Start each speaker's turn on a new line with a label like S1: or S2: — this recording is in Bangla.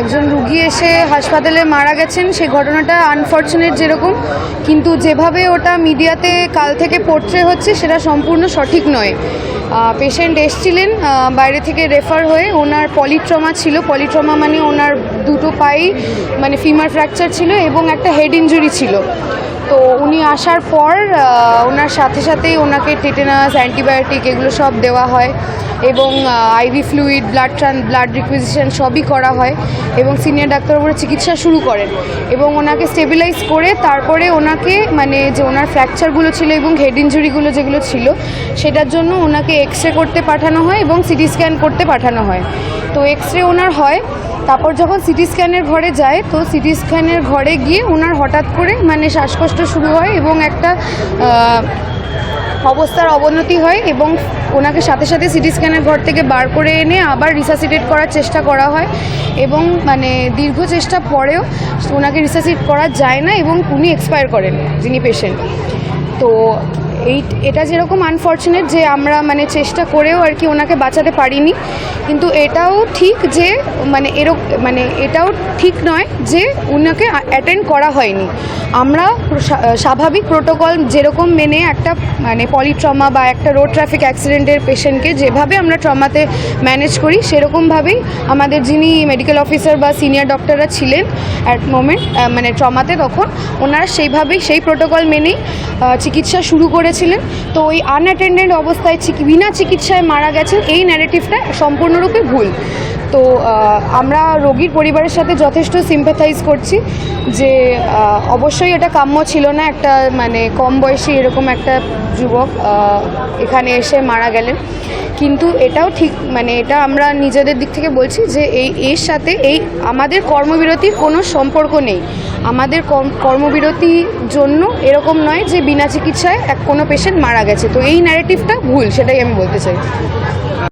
S1: একজন রুগী এসে হাসপাতালে মারা গেছেন, সেই ঘটনাটা আনফর্চুনেট যেরকম, কিন্তু যেভাবে ওটা মিডিয়াতে কাল থেকে পোর্ট্রে হচ্ছে, সেটা সম্পূর্ণ সঠিক নয়। পেশেন্ট এসছিলেন বাইরে থেকে রেফার হয়ে, ওনার পলিট্রমা ছিল। পলিট্রমা মানে ওনার দুটো পাই মানে ফিমার ফ্র্যাকচার ছিল এবং একটা হেড ইঞ্জুরি ছিল। তো উনি আসার পর ওনার সাথে সাথেই ওনাকে টেটেনাস, অ্যান্টিবায়োটিক এগুলো সব দেওয়া হয় এবং আইভি ফ্লুইড, ব্লাড ট্রান, ব্লাড রিকুইজিশন সবই করা হয় এবং সিনিয়র ডাক্তারবাবুরা চিকিৎসা শুরু করেন এবং ওনাকে স্টেবিলাইজ করে তারপরে ওনাকে মানে যে ওনার ফ্র্যাকচারগুলো ছিল এবং হেড ইঞ্জুরিগুলো যেগুলো ছিল, সেটার জন্য ওনাকে এক্স রে করতে পাঠানো হয় এবং সিটি স্ক্যান করতে পাঠানো হয়। তো এক্স রে ওনার হয়। তারপর যখন সিটি স্ক্যানের ঘরে যায়, তো সিটি স্ক্যানের ঘরে গিয়ে ওনার হঠাৎ করে মানে শ্বাসকষ্ট শুরু হয় এবং একটা অবস্থার অবনতি হয় এবং ওনাকে সাথে সাথে সিটি স্ক্যানের ঘর থেকে বার করে এনে আবার রিসাসিটেট করার চেষ্টা করা হয় এবং মানে দীর্ঘ চেষ্টা পরেও ওনাকে রিসাসিট করা যায় না এবং উনি এক্সপায়ার করেন, যিনি পেশেন্ট তো এই এটা যেরকম আনফর্চুনেট যে আমরা মানে চেষ্টা করেও আর কি ওনাকে বাঁচাতে পারিনি। কিন্তু এটাও ঠিক যে মানে এরক মানে এটাও ঠিক নয় যে ওনাকে অ্যাটেন্ড করা হয়নি। আমরা স্বাভাবিক প্রোটোকল যেরকম মেনে একটা মানে পলিট্রমা বা একটা রোড ট্রাফিক অ্যাক্সিডেন্টের পেশেন্টকে যেভাবে আমরা ট্রমাতে ম্যানেজ করি, সেরকমভাবেই আমাদের যিনি মেডিকেল অফিসার বা সিনিয়র ডক্টররা ছিলেন অ্যাট মোমেন্ট মানে ট্রমাতে তখন, ওনারা সেইভাবেই সেই প্রোটোকল মেনেই চিকিৎসা শুরু করেছিলেন। তো ওই আনঅ্যাটেন্ডেন্ট অবস্থায় বিনা চিকিৎসায় মারা গেছেন। এই ন্যারেটিভটা সম্পূর্ণরূপে ভুল। তো আমরা রোগীর পরিবারের সাথে যথেষ্ট সিম্প্যাথাইজ করছি যে অবশ্যই এটা কাম্য ছিল না একটা মানে কম বয়সী এরকম একটা যুবক এখানে এসে মারা গেলেন। কিন্তু এটাও ঠিক মানে এটা আমরা নিজেদের দিক থেকে বলছি যে, এই, এর সাথে এই আমাদের কর্মবিরতির কোনো সম্পর্ক নেই। আমাদের কর্ম- কর্মবিরতির জন্য এরকম নয় যে, বিনা চিকিৎসায় এক কোনো পেশেন্ট মারা গেছে। তো এই ন্যারেটিভটা ভুল, সেটাই আমি বলতে চাই।